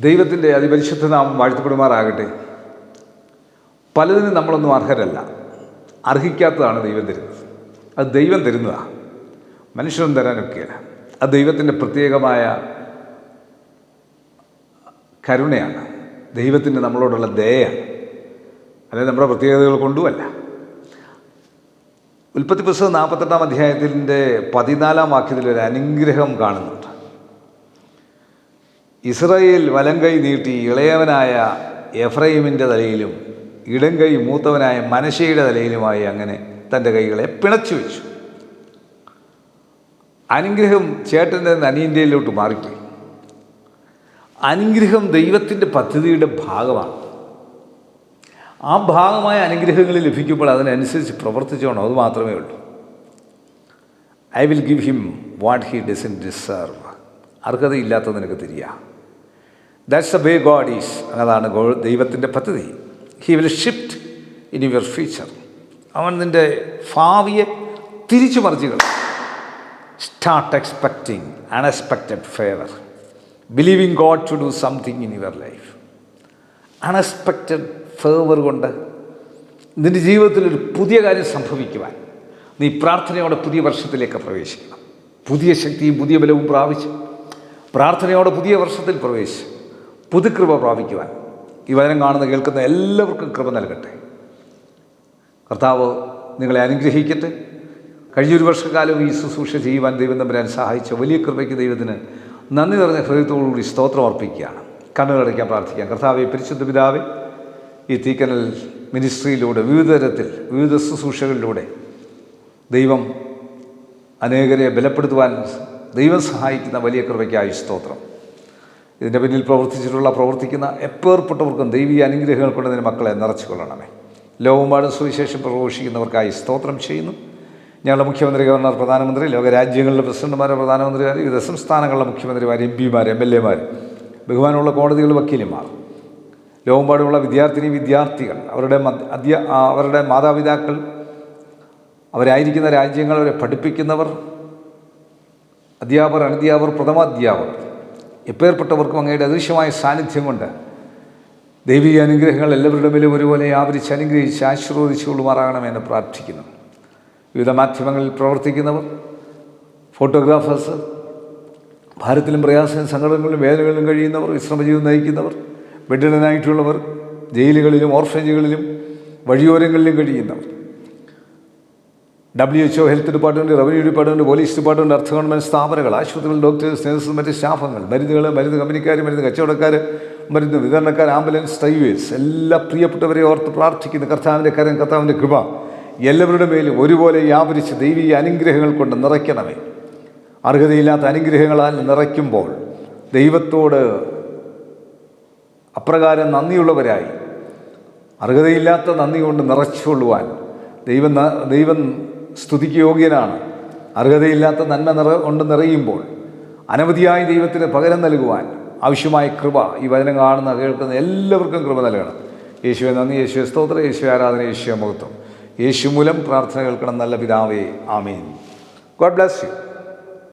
ദൈവത്തിന്റെ അതിപരിശുദ്ധ നാമം വാഴ്ത്തപ്പെടുമാറാകട്ടെ. പലതിനും നമ്മളൊന്നും അർഹരല്ല. അർഹിക്കാത്തതാണ് ദൈവം തരുന്നത്. അത് ദൈവം തരുന്നതാണ് മനുഷ്യനും തരാനൊക്കെയല്ല അത് ദൈവത്തിന്റെ പ്രത്യേകമായ കരുണയാണ്. ദൈവത്തിന്റെ നമ്മളോടുള്ള ദയയാണ്. അല്ലെങ്കിൽ നമ്മുടെ പ്രത്യേകതകൾ കൊണ്ടുമല്ല. ഉൽപ്പത്തി പുസ്തകം നാൽപ്പത്തെട്ടാം അധ്യായത്തിന്റെ പതിനാലാം വാക്യത്തിൽ ഒരു അനുഗ്രഹം കാണുന്നുണ്ട്. ഇസ്രയേൽ കൈ നീട്ടി ഇളയവനായ എഫ്രൈമിന്റെ തലയിലും ഇടങ്കൈ മൂത്തവനായ മനശയുടെ തലയിലുമായി അങ്ങനെ തന്റെ കൈകളെ പിണച്ചു വെച്ചു. അനുഗ്രഹം ചേട്ടന്റെ അനിയന്റെയിലോട്ട് മാറിപ്പോയി. അനുഗ്രഹം ദൈവത്തിന്റെ പദ്ധതിയുടെ ഭാഗമാണ്. ആ ഭാഗമായ അനുഗ്രഹങ്ങൾ ലഭിക്കുമ്പോൾ അതിനനുസരിച്ച് പ്രവർത്തിച്ചോണം അത് മാത്രമേ ഉള്ളൂ. I will give him what he doesn't deserve അർഹതയില്ലാത്തത് നിനക്ക് തിരിയാ. That's a way God is അതാണ് ദൈവത്തിന്റെ പദ്ധതി. He will shift in your future അവൻ നിന്റെ ഭാവിയെ തിരിച്ചു മറിച്ചുകൾ start expecting unexpected favour believing God to do something in your life unexpected favour കൊണ്ട് നിന്റെ ജീവിതത്തിൽ ഒരു പുതിയ കാര്യം സംഭവിക്കുവാൻ നീ പ്രാർത്ഥനയോടെ പുതിയ വർഷത്തിലേക്ക് പ്രവേശിക്കണം. പുതിയ ശക്തിയും പുതിയ ബലവും പ്രാപിച്ച് പ്രാർത്ഥനയോടെ പുതിയ വർഷത്തിൽ പ്രവേശിച്ച് പുതുകൃപ പ്രാപിക്കുവാൻ. ഈ വചനം കാണുന്ന കേൾക്കുന്ന എല്ലാവർക്കും കൃപ നൽകട്ടെ. കർത്താവ് നിങ്ങളെ അനുഗ്രഹിക്കട്ടെ. കഴിഞ്ഞൊരു വർഷക്കാലം ഈ ശുശ്രൂഷ ചെയ്യുവാൻ ദൈവം തമ്പുരാൻ സഹായിച്ച വലിയ കൃപയ്ക്ക് ദൈവത്തിന് നന്ദി നിറഞ്ഞ ഹൃദയത്തോടുകൂടി സ്തോത്രം അർപ്പിക്കുകയാണ്. കണ്ണുകളടയ്ക്കാൻ പ്രാർത്ഥിക്കാം. കർത്താവെ പരിശുദ്ധ പിതാവെ ഈ തീക്കനൽ മിനിസ്ട്രിയിലൂടെ വിവിധ തരത്തിൽ വിവിധ ശുശ്രൂഷകളിലൂടെ ദൈവം അനേകരെ ബലപ്പെടുത്തുവാൻ ദൈവം സഹായിക്കുന്ന വലിയ കൃപയ്ക്കായി സ്തോത്രം. ഇതിന്റെ പിന്നിൽ പ്രവർത്തിച്ചിട്ടുള്ള പ്രവർത്തിക്കുന്ന എപ്പേർപ്പെട്ടവർക്കും ദൈവീയ അനുഗ്രഹങ്ങൾ കൊണ്ട് നിന്റെ മക്കളെ നിറച്ചു കൊള്ളണമേ ലോകമ്പാടും സുവിശേഷം പ്രഘോഷിക്കുന്നവർക്കായി സ്തോത്രം ചെയ്യുന്നു. ഞങ്ങളുടെ മുഖ്യമന്ത്രി ഗവർണർ പ്രധാനമന്ത്രി ലോകരാജ്യങ്ങളിലെ പ്രസിഡന്റുമാർ പ്രധാനമന്ത്രിമാർ വിവിധ സംസ്ഥാനങ്ങളിലെ മുഖ്യമന്ത്രിമാർ എം പിമാർ എം എൽ എമാർ ബഹുമാനമുള്ള കോടതികൾ വക്കീലുമാർ ലോകമ്പാടുമുള്ള വിദ്യാർത്ഥിനി വിദ്യാർത്ഥികൾ അവരുടെ അധ്യ അവരുടെ മാതാപിതാക്കൾ അവരായിരിക്കുന്ന രാജ്യങ്ങൾ അവരെ പഠിപ്പിക്കുന്നവർ അധ്യാപകർ അനധ്യാപകർ പ്രഥമാധ്യാപകർ എപ്പേർപ്പെട്ടവർക്കും അങ്ങയുടെ അദൃശ്യമായ സാന്നിധ്യം കൊണ്ട് ദൈവിക അനുഗ്രഹങ്ങൾ എല്ലാവരുടെ മേലും ഒരുപോലെ ആവരിച്ച് അനുഗ്രഹിച്ച് ആശീർവദിച്ചു കൊള്ളുമാറാകണമെന്ന് പ്രാർത്ഥിക്കുന്നു. വിവിധ മാധ്യമങ്ങളിൽ പ്രവർത്തിക്കുന്നവർ ഫോട്ടോഗ്രാഫേഴ്സ് ഭാരത്തിലും പ്രയാസവും സംഘടനകളിലും വേദനകളിലും കഴിയുന്നവർ വിശ്രമജീവിതം നയിക്കുന്നവർ ബെഡിഡനായിട്ടുള്ളവർ ജയിലുകളിലും ഓർഫനേജുകളിലും വഴിയോരങ്ങളിലും കഴിയുന്നവർ. W H O health department revenue department police department അർദ്ധ ഗവൺമെന്റ് സ്ഥാപനങ്ങൾ ആശുപത്രികൾ ഡോക്ടേഴ്സ് നഴ്സസ് മറ്റ് സ്റ്റാഫുകൾ മരുന്നുകൾ മരുന്ന് കമ്പനിക്കാർ മരുന്ന് കച്ചവടക്കാർ മരുന്ന് വിതരണക്കാർ ആംബുലൻസ് ഡ്രൈവേഴ്സ് എല്ലാ പ്രിയപ്പെട്ടവരെ ഓർത്ത് പ്രാർത്ഥിക്കുന്ന കർത്താവിന്റെ കരം കർത്താവിന്റെ കൃപ എല്ലാവരുടെ മേലും ഒരുപോലെ വ്യാപരിച്ച് ദൈവീയ അനുഗ്രഹങ്ങൾ കൊണ്ട് നിറയ്ക്കണമേ. അർഹതയില്ലാത്ത അനുഗ്രഹങ്ങളാൽ നിറയ്ക്കുമ്പോൾ ദൈവത്തോട് അപ്രകാരം നന്ദിയുള്ളവരായി. അർഹതയില്ലാത്ത നന്ദി കൊണ്ട് നിറച്ചുകൊള്ളുവാൻ ദൈവം ദൈവം സ്തുതിക്ക് യോഗ്യനാണ് അർഹതയില്ലാത്ത നന്മ നിറ കൊണ്ട് നിറയുമ്പോൾ അനവധിയായി ദൈവത്തിന് പകരം നൽകുവാൻ ആവശ്യമായ കൃപ ഈ വചനം കാണുന്ന കേൾക്കുന്ന എല്ലാവർക്കും കൃപ നൽകണം. യേശുവെ നന്ദി. യേശുവെ സ്തോത്ര. യേശു ആരാധന. യേശു മഹത്വം. യേശു മൂലം പ്രാർത്ഥന കേൾക്കണം. നല്ല പിതാവേ. ആമീൻ. God bless you.